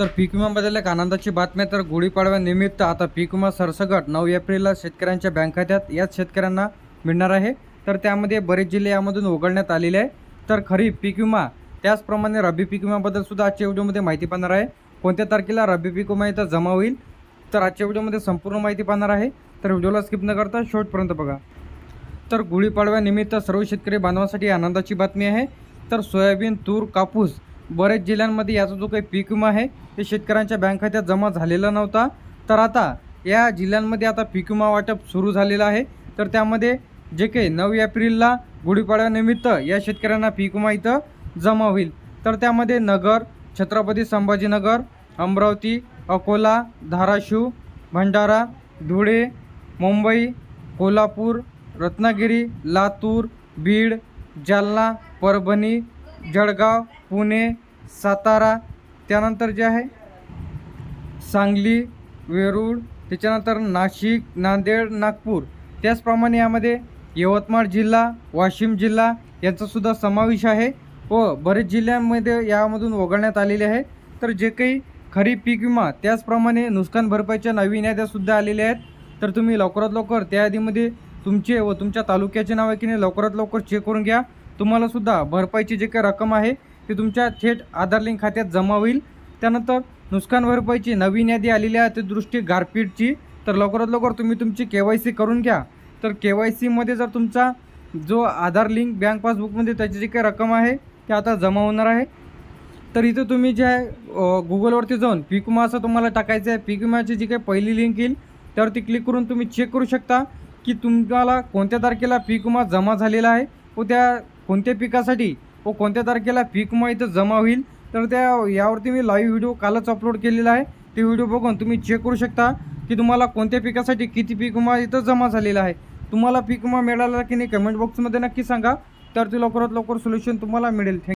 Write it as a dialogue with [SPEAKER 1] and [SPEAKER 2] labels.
[SPEAKER 1] तर पीक विम्याबद्दल एक आनंदाची बातमी तर गुढीपाडव्यानिमित्त आता पीक विमा सरसगट नऊ एप्रिलला शेतकऱ्यांच्या बँक खात्यात याच शेतकऱ्यांना मिळणार आहे. तर त्यामध्ये बरेच जिल्हे यामधून वगळण्यात आलेले आहे तर खरीप पीक विमा त्याचप्रमाणे रब्बी पीक विम्याबद्दल सुद्धा आजच्या व्हिडिओमध्ये माहिती पाहणार आहे. कोणत्या तारखेला रब्बी पीक विमा इथं जमा होईल तर आजच्या व्हिडिओमध्ये संपूर्ण माहिती पाहणार आहे. तर व्हिडिओला स्किप न करता शेवटपर्यंत बघा. तर गुढीपाडव्यानिमित्त सर्व शेतकरी बांधवांसाठी आनंदाची बातमी आहे. तर सोयाबीन तूर कापूस बरेच जिल्ह्यांमध्ये याचा जो काही पीक विमा आहे ते शेतकऱ्यांच्या बँक खात्यात जमा झालेला नव्हता. तर आता या जिल्ह्यांमध्ये आता पीक विमा वाटप सुरू झालेलं आहे. तर त्यामध्ये जे काही नऊ एप्रिलला गुढीपाडव्यानिमित्त या शेतकऱ्यांना पीक विमा इथं जमा होईल. तर त्यामध्ये नगर छत्रपती संभाजीनगर अमरावती अकोला धाराशिव भंडारा धुळे मुंबई कोल्हापूर रत्नागिरी लातूर बीड जालना परभणी जळगाव पुणे सातारा त्यानंतर जे आहे सांगली वेरूळ त्याच्यानंतर नाशिक नांदेड नागपूर. त्याचप्रमाणे यामध्ये यवतमाळ जिल्हा वाशिम जिल्हा यांचासुद्धा समावेश आहे व बरेच जिल्ह्यांमध्ये यामधून वगळण्यात आलेले आहे. तर जे काही खरीप पीक विमा त्याचप्रमाणे नुकसान भरपाईच्या नवीन याद्यासुद्धा आलेल्या आहेत. तर तुम्ही लवकरात लवकर त्या यादीमध्ये तुमचे व तुमच्या तालुक्याचे नाव आहे की नाही लवकरात लवकर चेक करून घ्या. तुम्हालासुद्धा भरपाईची जे काही रक्कम आहे ते तुमच्या थेट आधार लिंक खात्यात जमा होईल. त्यानंतर नुकसान भरपाईची नवीन यादी आलेली आहे. दृष्टी गारपीटची. तर लवकरात लवकर तुम्ही तुमची के वाय सी करून घ्या. तर के वाय सीमध्ये जर तुमचा जो आधार लिंक बँक पासबुकमध्ये त्याची जी काही रक्कम आहे ती आता जमा होणार आहे. तर इथं तुम्ही जे आहे गुगलवरती जाऊन पीक विमा असं तुम्हाला टाकायचं आहे. पीक विम्याची जी काही पहिली लिंक येईल त्यावरती क्लिक करून तुम्ही चेक करू शकता की तुम्हाला कोणत्या तारखेला पीक विमा जमा झालेला आहे व त्या कोणत्या पिकासाठी व कोणत्या तारखेला पीक विमा इथं जमा होईल तर त्या यावरती मी लाईव्ह व्हिडिओ कालच अपलोड केलेला आहे. ते व्हिडिओ बघून तुम्ही चेक करू शकता की तुम्हाला कोणत्या पिकासाठी किती पीक विमा इथं जमा झालेला आहे. तुम्हाला पीक विमा मिळाला की नाही कमेंट बॉक्समध्ये नक्की सांगा. तर ते लवकरात लवकर सोल्युशन तुम्हाला मिळेल. थँक